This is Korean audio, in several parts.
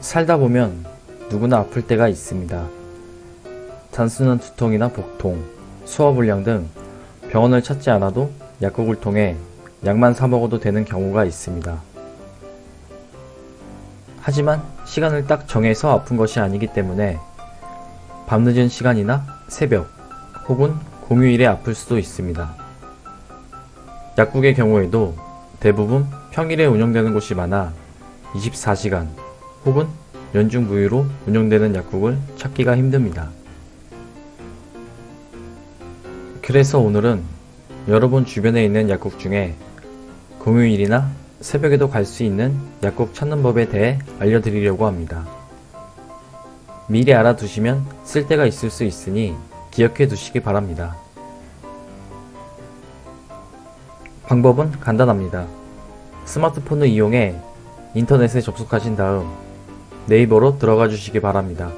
살다 보면 누구나 아플 때가 있습니다. 단순한 두통이나 복통, 수화불량 등 병원을 찾지 않아도 약국을 통해 약만 사 먹어도 되는 경우가 있습니다. 하지만 시간을 딱 정해서 아픈 것이 아니기 때문에 밤늦은 시간이나 새벽 혹은 공휴일에 아플 수도 있습니다. 약국의 경우에도 대부분 평일에 운영되는 곳이 많아 24시간 혹은 연중 무휴로 운영되는 약국을 찾기가 힘듭니다. 그래서 오늘은 여러분 주변에 있는 약국 중에 공휴일이나 새벽에도 갈 수 있는 약국 찾는 법에 대해 알려드리려고 합니다. 미리 알아두시면 쓸데가 있을 수 있으니 기억해 두시기 바랍니다. 방법은 간단합니다. 스마트폰을 이용해 인터넷에 접속하신 다음 네이버로 들어가 주시기 바랍니다.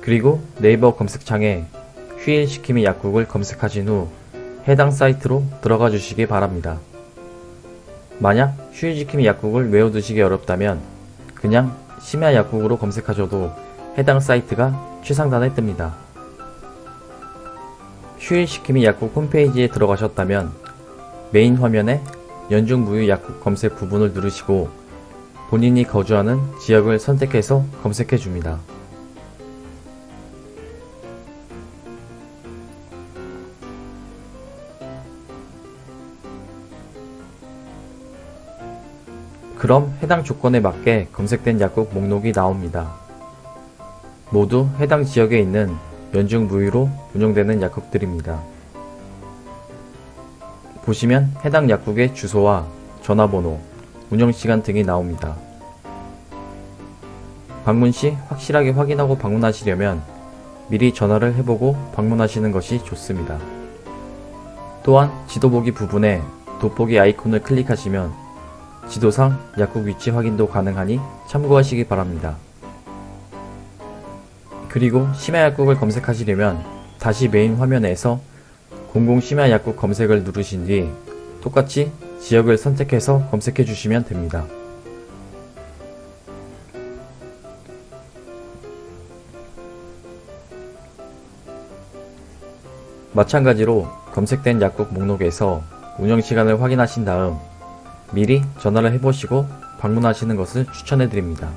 그리고 네이버 검색창에 휴일 시키미 약국을 검색하신 후 해당 사이트로 들어가 주시기 바랍니다. 만약 휴일 시키미 약국을 외워두시기 어렵다면 그냥 심야 약국으로 검색하셔도 해당 사이트가 최상단에 뜹니다. 휴일시키미 약국 홈페이지에 들어가셨다면 메인 화면에 연중 무휴 약국 검색 부분을 누르시고 본인이 거주하는 지역을 선택해서 검색해 줍니다. 그럼 해당 조건에 맞게 검색된 약국 목록이 나옵니다. 모두 해당 지역에 있는 연중 무휴로 운영되는 약국들입니다. 보시면 해당 약국의 주소와 전화번호, 운영시간 등이 나옵니다. 방문 시 확실하게 확인하고 방문하시려면 미리 전화를 해보고 방문하시는 것이 좋습니다. 또한 지도 보기 부분에 돋보기 아이콘을 클릭하시면 지도상 약국 위치 확인도 가능하니 참고하시기 바랍니다. 그리고 심야 약국을 검색하시려면 다시 메인 화면에서 공공 심야 약국 검색을 누르신 뒤 똑같이 지역을 선택해서 검색해 주시면 됩니다. 마찬가지로 검색된 약국 목록에서 운영시간을 확인하신 다음 미리 전화를 해보시고 방문하시는 것을 추천해 드립니다.